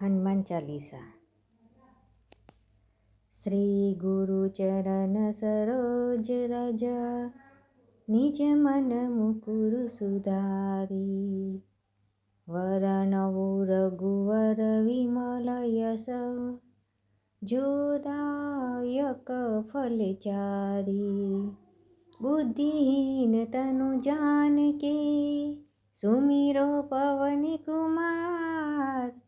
હનુમાન ચાલીસા. શ્રી ગુરુ ચરણ સરોજ રજ, નિજ મન મુકુર સુધારી. વરણવુ રઘુવર વિમલ યસ જોદાયક ફલચારી બુદ્ધિહીન તનુ જાનકે, સુમિરો પવન કુમાર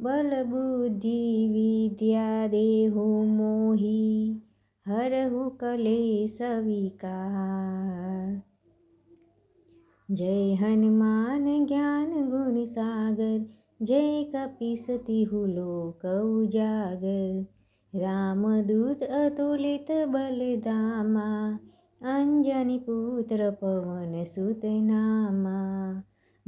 બલ બુદ્ધિ વિદ્યા દેહો મોહી, હરહુ કલેશ વિકાર. જય હનુમાન જ્ઞાન ગુણ સાગર, જય કપિસતી હુલો ઉજાગર. રામદૂત અતુલિત બલદામા અંજની પુત્ર પવન સુત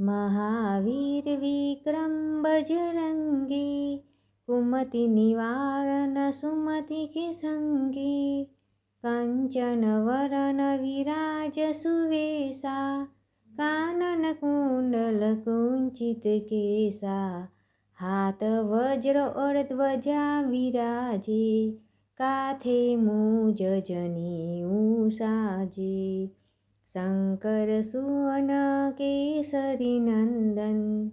महावीर्विक्रम्बज रङ्गी कुमतिनिवारन् सुमति के सङ्गे कञ्चन वरण विराज सुवेशा कानन कुण्डल कुञ्चितकेसा हातवज्र औध्वजा विराजे काथे मोजनि उषाजे शङ्करसुवनकेसरिनन्दन्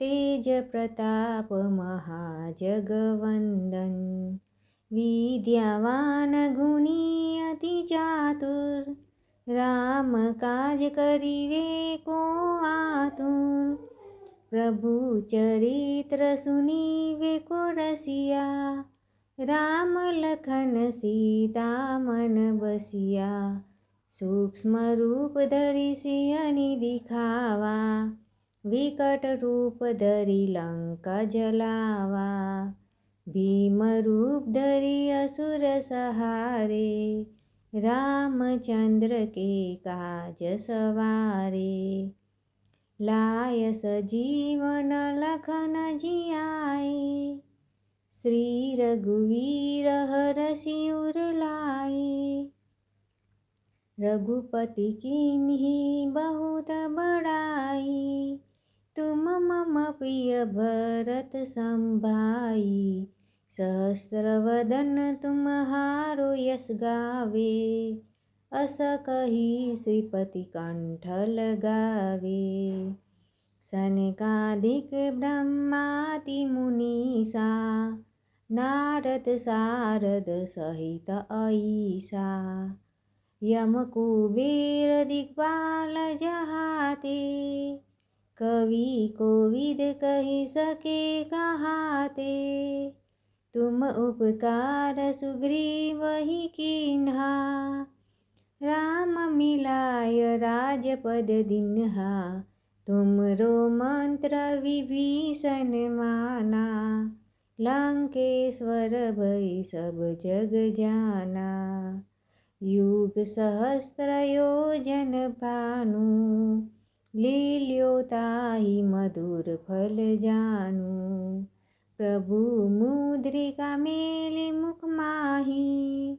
तेजप्रतापमहाजगवन्दन्। विद्यावानगुणीयतिचातुर् रामकाजकरीवे को आतु प्रभुचरित्रसुनीवे कोरसिया रामलखन सीतामनबसिया સૂક્ષ્મ રૂપ ધરી સિંહની દિખાવા વિકટ રૂપ ધરી લંકા જલાવા. ભીમ રૂપ ધરી અસુર સહારે, રામચંદ્ર કે કાજ સવારે. લાય સજીવન લખન જિયાય શ્રી રઘુવીર હર સિર લાए रघुपति किन्हीं बहुत बड़ाई तुम मम प्रिय भरत संभाई सहस्र वदन तुम्हारो यश गावे अस कही श्रीपति कंठ लगावे सनकादिक ब्रह्माति मुनीसा नारद सारद सहित ऐसा યમકુબેર દિગ્પાલ જહાતે કવિ કોવિદ કહી સકે કહાતે તુમ ઉપકાર સુગ્રીવહી કિન્હા રામ મિલાય રાજપદ દિન્હા તુમરો મંત્ર વિભીષણ માના લંકેશ્વર ભય સબ જગ જાના योगसहस्रयो जन। भु लील्योताहि मेलि मुखमाहि प्रभुमुद्रिका गए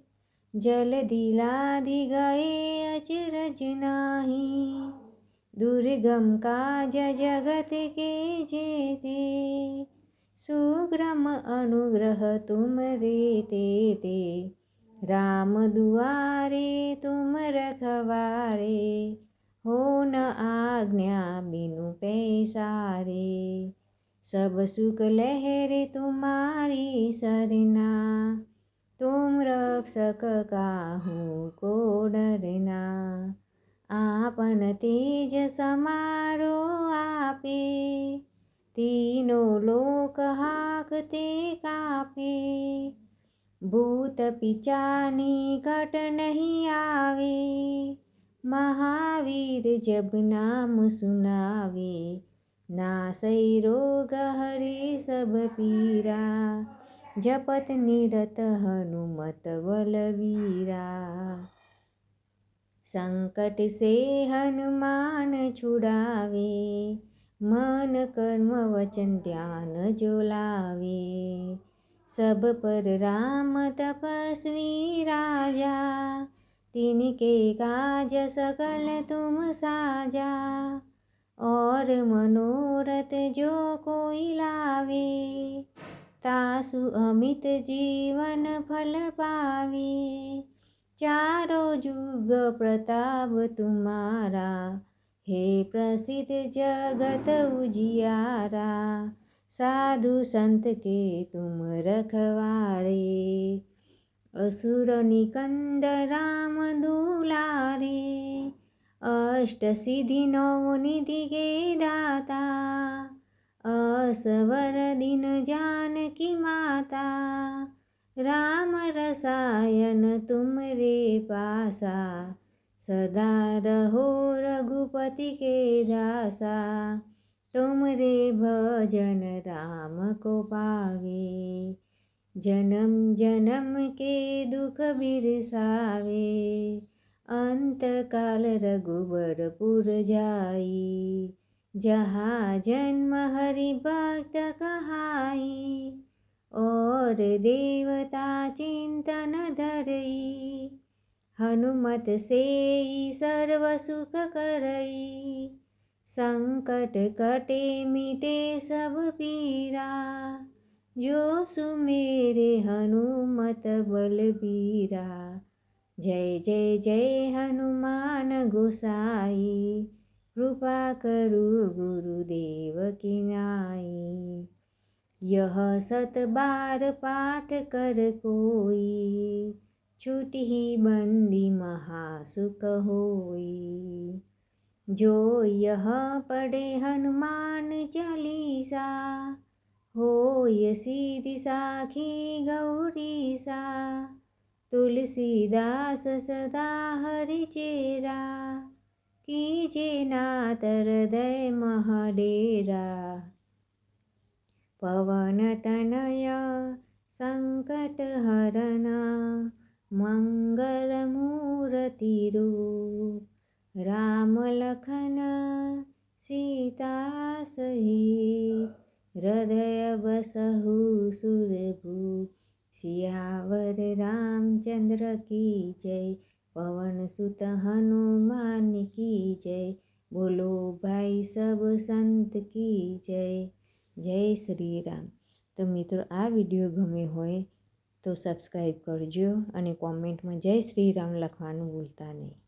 जलदिलाधिगयेज रचनाहि दुर्गम काज जगत के जेते सुग्रम अनुग्रह तुम देते ते। દુર્ગમ કાજ જગત કે જેતે સુગ્રમ અનુગ્રહ તુમ રે તે તે राम दुआरे तुम रखवारे हो न आज्ञा बिनु पैसारे सब सुख लहरे तुम्हारी सरना तुम रक्षक काहू को डरना आपन तेज समारो आपे तीनों लोक हाकते कापे ભૂત પિચાની ઘટ નહીં આવે. મહાવીર જબ નામ સુનાવે. નાસય રોગ હરે સબ પીરા. જપત નિરત હનુમત વલવીરા. સંકટ સે હનુમાન છુડાવે. મન કર્મ વચન ધ્યાન જોલાવે. सब पर राम तपस्वी राजा तिनके काज सकल तुम साजा और मनोरथ जो कोई लावे तासु अमित जीवन फल पावे चारो युग प्रताप तुम्हारा हे प्रसिद्ध जगत उजियारा साधु संत के तुम रखवारे। असुर निकंद राम दुलारे। अष्ट सिद्धि नौ निधि के दाता। असवर दीन जानकी माता। रामरसायन तुम रे पासा। सदा रहो रघुपति के दासा। तुम रे भजन राम को पावे जन्म जन्म के दुख बिरसावे अंत काल रघुबरपुर जाई जहाँ जन्म हरि भक्त कहाई और देवता चिंतन धरई हनुमत से सर्व सुख करई संकट कटे मिटे सब पीरा जो सुमेरे हनुमत बलबीरा जय जय जय हनुमान गोसाई कृपा करु गुरुदेव की नाई यह सत बार पाठ कर कोई छूट ही बंदी महासुख होई जो यह पढ़े हनुमान चालीसा होय सीधि साखी गौरीसा तुलसीदास सदा हरि चेरा कीजे नाथ हृदय महडेरा पवन तनय संकट સિયાવર રામચંદ્ર કી જય, પવન સુત હનુમાન કી જય, બોલો ભાઈ સબ સંત કી જય જય શ્રી રામ. તો મિત્રો, આ વીડિયો ગમે હોય તો સબસ્ક્રાઈબ કરજો અને કોમેન્ટમાં જય શ્રી રામ લખવાનું ભૂલતા નહીં.